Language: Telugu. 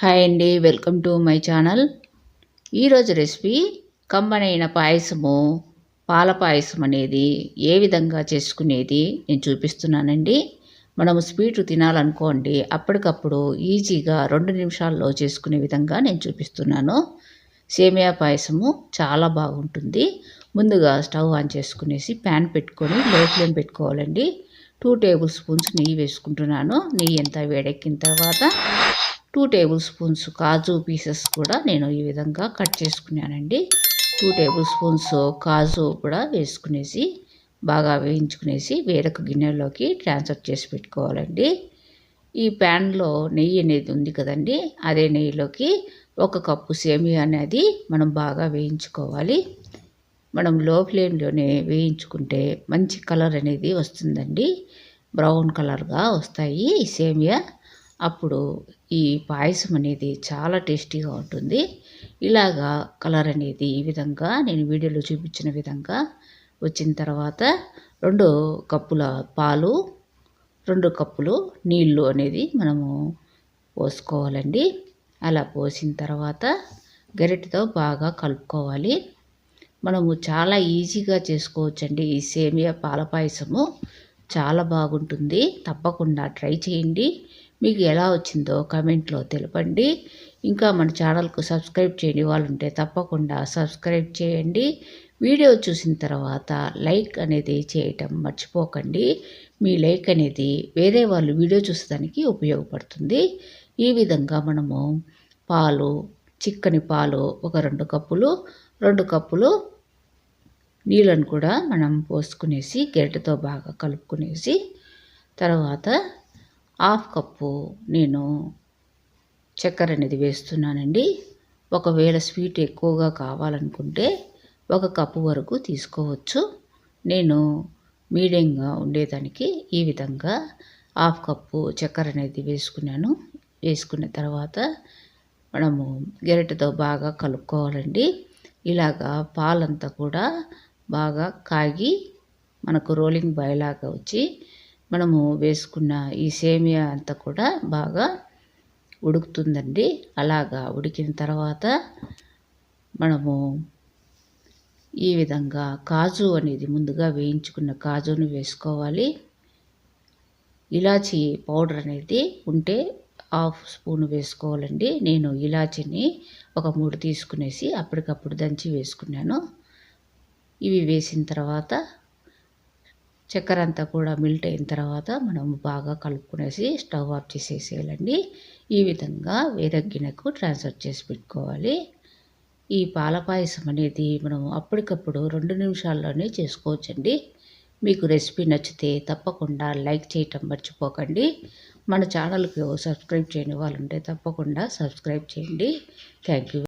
హాయ్ అండి వెల్కమ్ టు మై ఛానల్. ఈరోజు రెసిపీ కంబనైన పాయసము పాల పాయసం అనేది ఏ విధంగా చేసుకునేది నేను చూపిస్తున్నానండి. మనము స్వీట్ తినాలనుకోండి అప్పటికప్పుడు ఈజీగా రెండు నిమిషాల్లో చేసుకునే విధంగా నేను చూపిస్తున్నాను. సేమియా పాయసము చాలా బాగుంటుంది. ముందుగా స్టవ్ ఆన్ చేసుకునేసి ప్యాన్ పెట్టుకొని లో ఫ్లేమ్ పెట్టుకోవాలండి. టూ టేబుల్ స్పూన్స్ నెయ్యి వేసుకుంటున్నాను. నెయ్యి ఎంత వేడెక్కిన తర్వాత టూ టేబుల్ స్పూన్స్ కాజు పీసెస్ కూడా నేను ఈ విధంగా కట్ చేసుకున్నానండి. టూ టేబుల్ స్పూన్స్ కాజు కూడా వేసుకునేసి బాగా వేయించుకునేసి వేరొక గిన్నెలోకి ట్రాన్స్ఫర్ చేసి పెట్టుకోవాలండి. ఈ ప్యాన్లో నెయ్యి అనేది ఉంది కదండి అదే నెయ్యిలోకి ఒక కప్పు సేమియా అనేది మనం బాగా వేయించుకోవాలి. మనం లో ఫ్లేమ్లోనే వేయించుకుంటే మంచి కలర్ అనేది వస్తుందండి. బ్రౌన్ కలర్గా వస్తాయి సేమియా. అప్పుడు ఈ పాయసం అనేది చాలా టేస్టీగా ఉంటుంది. ఇలాగా కలర్ అనేది ఈ విధంగా నేను వీడియోలో చూపించిన విధంగా వచ్చిన తర్వాత రెండు కప్పుల పాలు రెండు కప్పులు నీళ్ళు అనేది మనము పోసుకోవాలండి. అలా పోసిన తర్వాత గరిటతో బాగా కలుపుకోవాలి. మనము చాలా ఈజీగా చేసుకోవచ్చండి ఈ సేమియా పాల పాయసము. చాలా బాగుంటుంది. తప్పకుండా ట్రై చేయండి. మీకు ఎలా వచ్చిందో కమెంట్లో తెలపండి. ఇంకా మన ఛానల్కు సబ్స్క్రైబ్ చేయని వాళ్ళు ఉంటే తప్పకుండా సబ్స్క్రైబ్ చేయండి. వీడియో చూసిన తర్వాత లైక్ అనేది చేయటం మర్చిపోకండి. మీ లైక్ అనేది వేరే వాళ్ళు వీడియో చూసేదానికి ఉపయోగపడుతుంది. ఈ విధంగా మనము పాలు చిక్కని పాలు ఒక రెండు కప్పులు రెండు కప్పులు నీళ్ళను కూడా మనం పోసుకునేసి గరిటెతో బాగా కలుపుకునేసి తర్వాత హాఫ్ కప్పు నేను చక్కెర అనేది వేస్తున్నానండి. ఒకవేళ స్వీట్ ఎక్కువగా కావాలనుకుంటే ఒక కప్పు వరకు తీసుకోవచ్చు. నేను మీడియంగా ఉండేదానికి ఈ విధంగా హాఫ్ కప్పు చక్కెర అనేది వేసుకున్నాను. వేసుకున్న తర్వాత మనము గెరటితో బాగా కలుపుకోవాలండి. ఇలాగా పాలంతా కూడా బాగా కాగి మనకు రోలింగ్ బాయ్ వచ్చి మనము వేసుకున్న ఈ సేమియా అంతా కూడా బాగా ఉడుకుతుందండి. అలాగా ఉడికిన తర్వాత మనము ఈ విధంగా కాజు అనేది ముందుగా వేయించుకున్న కాజును వేసుకోవాలి. ఇలాచీ పౌడర్ అనేది ఉంటే హాఫ్ స్పూన్ వేసుకోవాలండి. నేను ఇలాచీని ఒక మూడు తీసుకునేసి అప్పటికప్పుడు దంచి వేసుకున్నాను. ఇవి వేసిన తర్వాత చక్కెర అంతా కూడా మిల్ట్ అయిన తర్వాత మనం బాగా కలుపుకునేసి స్టవ్ ఆఫ్ చేసేసేయాలండి. ఈ విధంగా వేరే గిన్నెకు ట్రాన్స్ఫర్ చేసి పెట్టుకోవాలి. ఈ పాల పాయసం అనేది మనం అప్పటికప్పుడు రెండు నిమిషాల్లోనే చేసుకోవచ్చండి. మీకు రెసిపీ నచ్చితే తప్పకుండా లైక్ చేయటం మర్చిపోకండి. మన ఛానల్కి సబ్స్క్రైబ్ చేయని వాళ్ళు ఉంటే తప్పకుండా సబ్స్క్రైబ్ చేయండి. Thank you